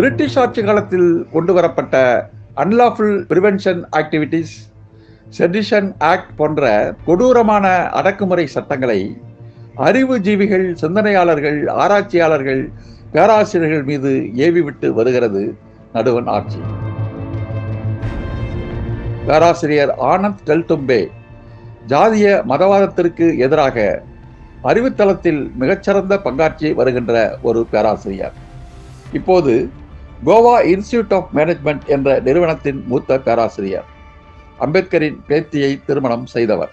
British ஆட்சி காலத்தில் கொண்டு வரப்பட்ட unlawful prevention activities sedition act போன்ற கொடூரமான அடக்குமுறை சட்டங்களை அறிவுஜீவிகள் சிந்தனையாளர்கள் ஆராய்ச்சியாளர்கள் பேராசிரியர்கள் மீது ஏவிவிட்டு வருகிறது நடுவன் ஆட்சி. பேராசிரியர் ஆனந்த் டெல்டும்பே ஜாதிய மதவாதத்திற்கு எதிராக அறிவுத்தளத்தில் மிகச்சிறந்த பங்காற்றி வருகின்ற ஒரு பேராசிரியர். இப்போது கோவா இன்ஸ்டிடியூட் ஆஃப் மேனேஜ்மெண்ட் என்ற நிறுவனத்தின் மூத்த பேராசிரியர். அம்பேத்கரின் பேத்தியை திருமணம் செய்தவர்.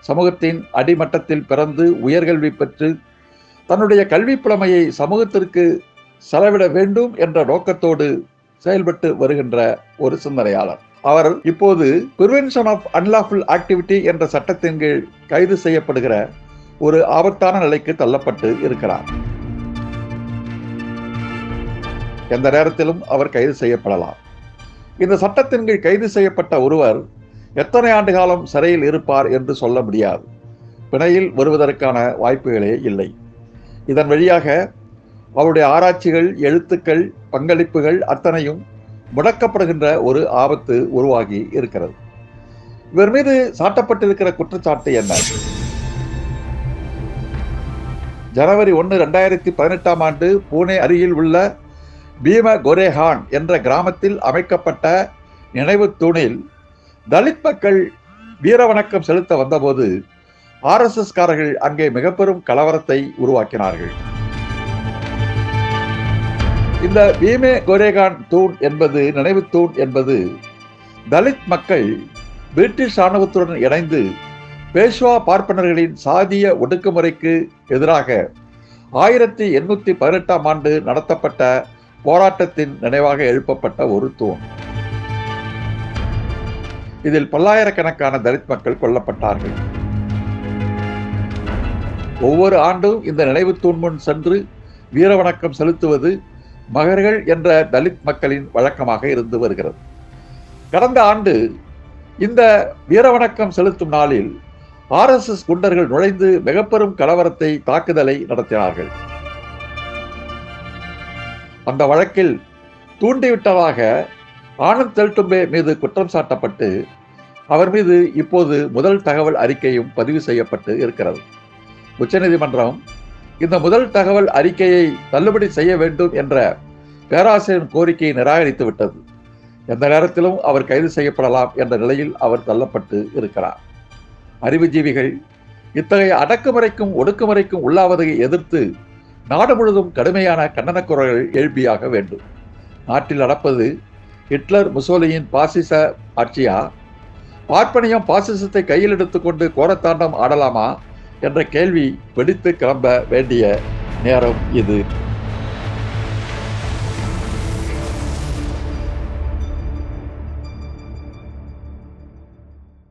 சமூகத்தின் அடிமட்டத்தில் பிறந்து உயர்கல்வி பெற்று தன்னுடைய கல்வி புலமையை சமூகத்திற்கு செலவிட வேண்டும் என்ற நோக்கத்தோடு செயல்பட்டு வருகின்ற ஒரு சிந்தனையாளர். அவர் இப்போது பிரிவென்ஷன் ஆஃப் அன்லாஃபுல் ஆக்டிவிட்டி என்ற சட்டத்தின் கீழ் கைது செய்யப்படுகிற ஒரு ஆபத்தான நிலைக்கு தள்ளப்பட்டு இருக்கிறார். எந்த நேரத்திலும் அவர் கைது செய்யப்படலாம். இந்த சட்டத்தின் கீழ் கைது செய்யப்பட்ட ஒருவர் எத்தனை ஆண்டு காலம் சிறையில் இருப்பார் என்று சொல்ல முடியாது. பிணையில் வருவதற்கான வாய்ப்புகளே இல்லை. இதன் வழியாக அவருடைய ஆராய்ச்சிகள் எழுத்துக்கள் பங்களிப்புகள் அத்தனையும் முடக்கப்படுகின்ற ஒரு ஆபத்து உருவாகி இருக்கிறது. இவர் மீது சாட்டப்பட்டிருக்கிற குற்றச்சாட்டு என்ன? ஜனவரி ஒன்று ரெண்டாயிரத்தி பதினெட்டாம் ஆண்டு பூனே அருகில் உள்ள பீம கொரேஹான் என்ற கிராமத்தில் அமைக்கப்பட்ட நினைவு தூணில் தலித் மக்கள் வீரவணக்கம் செலுத்த வந்தபோது ஆர்எஸ்எஸ் காரர்கள் அங்கே மிக பெரும் கலவரத்தை உருவாக்கினார்கள். இந்த பீமே கோரேகான் தூண் என்பது நினைவு தூண் என்பது தலித் மக்கள் பிரிட்டிஷ் இராணுவத்துடன் இணைந்து பேஷ்வா பார்ப்பனர்களின் சாதிய ஒடுக்குமுறைக்கு எதிராக ஆயிரத்தி எண்ணூற்றி பதினெட்டாம் ஆண்டு நடத்தப்பட்ட போராட்டத்தின் நினைவாக எழுப்பப்பட்ட ஒரு தூண். இதில் பல்லாயிரக்கணக்கான தலித் மக்கள் கொல்லப்பட்டார்கள். ஒவ்வொரு ஆண்டும் இந்த நினைவு தூண் முன் சென்று வீரவணக்கம் செலுத்துவது மகர்கள் என்ற தலித் மக்களின் வழக்கமாக இருந்து வருகிறது. கடந்த ஆண்டு இந்த வீரவணக்கம் செலுத்தும் நாளில் ஆர்எஸ்எஸ் குண்டர்கள் நுழைந்து மிகப்பெரும் கலவரத்தை தாக்குதலை நடத்தினார்கள். அந்த வழக்கில் தூண்டிவிட்டதாக ஆனந்த் தெல்டும்பே மீது குற்றம் சாட்டப்பட்டு அவர் மீது இப்போது முதல் தகவல் அறிக்கையும் பதிவு செய்யப்பட்டு இருக்கிறது. உச்சநீதிமன்றம் இந்த முதல் தகவல் அறிக்கையை தள்ளுபடி செய்ய வேண்டும் என்ற பேராசிரியர் கோரிக்கையை நிராகரித்து விட்டது. எந்த நேரத்திலும் அவர் கைது செய்யப்படலாம் என்ற நிலையில் அவர் தள்ளப்பட்டு இருக்கிறார். அறிவுஜீவிகள் இத்தகைய அடக்குமுறைக்கும் ஒடுக்குமுறைக்கும் உள்ளாவதை எதிர்த்து நாடு முழுவதும் கடுமையான கண்டனக் குரல்கள் எழுப்பியாக வேண்டும். நாட்டில் நடப்பது ஹிட்லர் முசோலியின் பாசிச ஆட்சியா? பார்ப்பனியம் பாசிசத்தை கையில் எடுத்துக்கொண்டு கோரத்தாண்டம் ஆடலாமா? என்ற கேள்வி வெடித்து கிளம்ப வேண்டிய நேரம் இது.